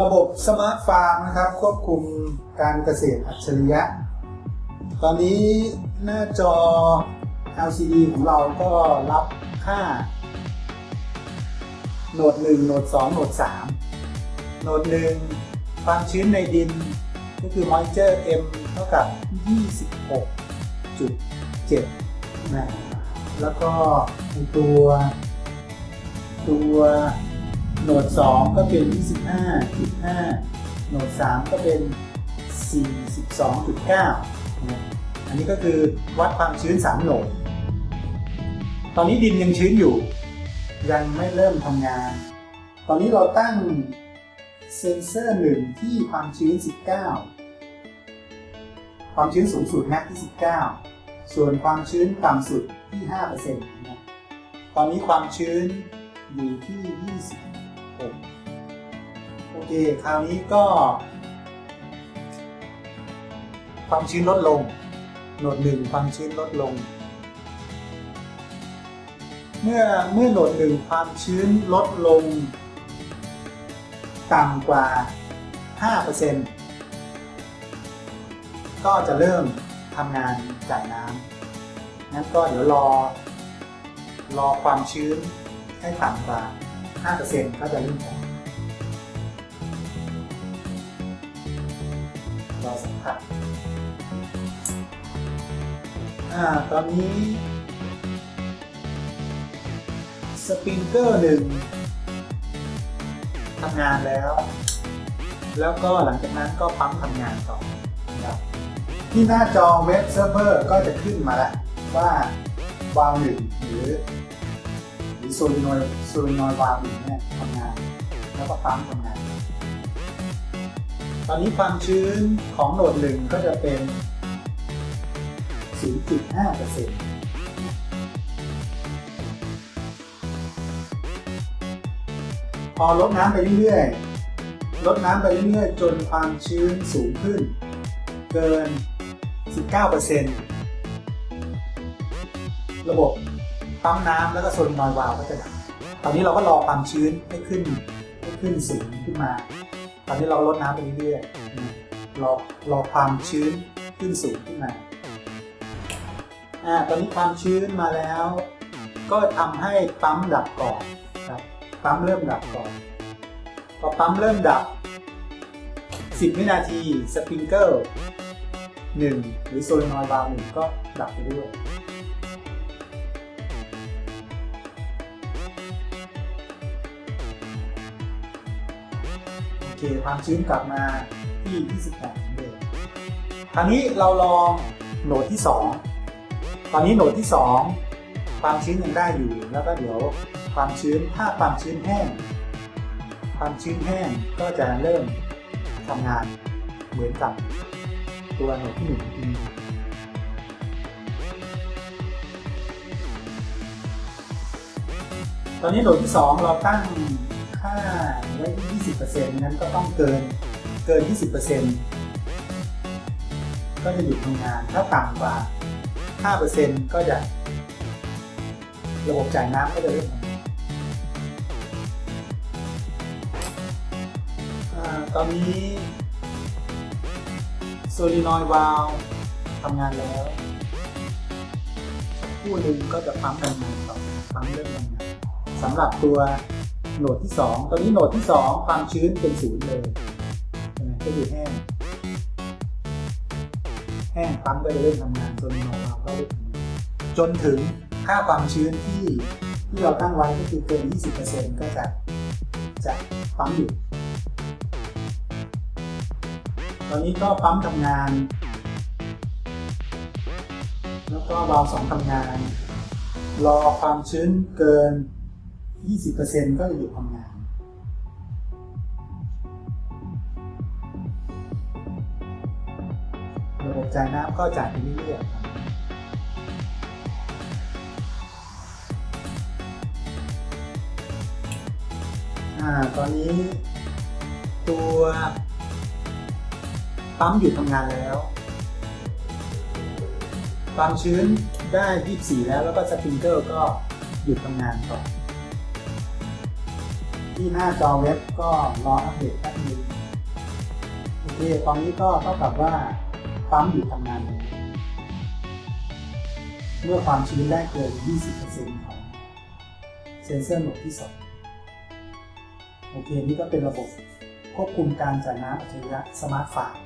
ระบบสมาร์ทฟาร์มนะครับ ควบคุมการเกษตรอัจฉริยะ ตอนนี้หน้าจอ LCD ของเราก็รับค่า โหนด1โหนด2โหนด3โหนด1ความชื้นในดิน ก็คือ moisture M เท่ากับ 26.7นะแล้วก็ตัวตัว โหนด 2 ก็เป็น 25.5 โหนด 3 ก็เป็น 42.9นะอันนี้ก็คือวัดความชื้น 3 โหนด ตอนนี้ดินยังชื้นอยู่ ยังไม่เริ่มทำงาน ตอนนี้เราตั้งเซนเซอร์หนึ่งที่ความชื้น 19 ความชื้นสูงสุดนะที่ 19 ส่วนความชื้นต่ำสุดที่ 5%นะ ตอนนี้ความชื้นอยู่ที่ 6โอเค คราวนี้ก็ ความชื้นลดลง โหนดหนึ่งความชื้นลดลง เมื่อเมื่อโหนดหนึ่งความชื้นลดลง ต่ำกว่า 5%ก็จะเริ่มทำงานจ่ายน้ำงั้นก็เดี๋ยวรอรอความชื้นให้ต่ำกว่า 5%ก็จะเริ่มจ่ายรอสักพักอ่าตอนนี้ สปริงเกอร์หนึ่งทำงานแล้ว แล้วก็หลังจากนั้นก็ปั๊มทำงานต่อครับที่หน้าจอเว็บเซิร์ฟเวอร์ก็จะขึ้นมาแล้วว่าวาล์วหนึ่งหรือ หรือโซลินอยโซลินอยวาล์วหนึ่งเนี่ยทำงาน แล้วก็ปั๊มทำงาน ตอนนี้ความชื้นของโหนดหนึ่งก็จะเป็น 0.5%เปอร์เซ็นต์พอลดน้ำไปเรื่อยๆ ลดน้ำไปเรื่อยๆ จนความชื้นสูงขึ้น เกิน 19%ระบบ ปั๊มน้ำแล้วก็โซลินอยวาล์วก็จะดับตอนนี้เราก็รอความชื้นให้ขึ้นให้ขึ้นสูงขึ้นมา ตอนนี้เราลดน้ำไปเรื่อยๆรอรอความชื้นขึ้นสูงขึ้นมาอ่าตอนนี้ความชื้นมาแล้ว ก็ทำให้ปั๊มดับก่อนครับปั๊มเริ่มดับก่อนพอปั๊มเริ่มดับ 10 วินาทีสปริงเกิล1หรือโซลินอยวาล์วหนึ่งก็ดับไปด้วย คความชื้นกลับมาที่ 28เหมือนเดิมคราวนี้เราลองโหนดที่ 2 ตอนนี้โหนดที่ 2 ความชื้นยังได้อยู่ แล้วก็เดี๋ยวความชื้นถ้าความชื้นแห้ง ความชื้นแห้งก็จะเริ่มทำงานเหมือนกับตัวโหนดที่หนึ่งทีตอนนี้โหนดที่ 2 เราตั้ง ค่าไว้ที่20%นั้นก็ต้องเกินเกิน 20%ก็จะหยุดทำงาน ถ้าต่ำกว่า 5%ก็จะระบบจ่ายน้ำก็จะเริ่มทำงานอาตอนนี้โซลินอยวาลทำงานแล้วคู่หนึ่งก็จะปั๊มทำงานต่อปั๊มเริ่มทำงานสำหรับตัว โหนดที่ 2 ตอนนี้โหนดที่ 2 ความชื้นเป็นศูนย์เลยเห็นไหมก็อยู่แห้ง แห้งปั๊มก็จะเริ่มทำงานโซลินวาก็เริ่มทำงานจนถึงค่าความชื้นที่ที่เราตั้งไว้ก็คือเกิน 20%ก็จะจะปั๊มอยู่ ตอนนี้ก็ปั๊มทำงาน แล้วก็วาล์วสองทำงาน รอความชื้นเกิน 20%ก็จะหยุดทำงาน ระบบจ่ายน้ำก็จ่ายไปเรื่อยๆครับอ่าตอนนี้ตัวปั๊มหยุดทำงานแล้วความชื้นได้ 24 แล้วแล้วก็สปริงเกอร์ก็หยุดทำงานต่อ ที่หน้าจอเว็บก็รออัปเดตแป๊บนึงโอเคตอนนี้ก็เท่ากับว่าปั๊มอยู่ทำงานเมื่อความชื้นได้เกิน 20%ของเซนเซอร์หมดที่2โอเค นี่ก็เป็นระบบควบคุมการจ่ายน้ำอัจฉริยะสมาร์ทฟาร์ม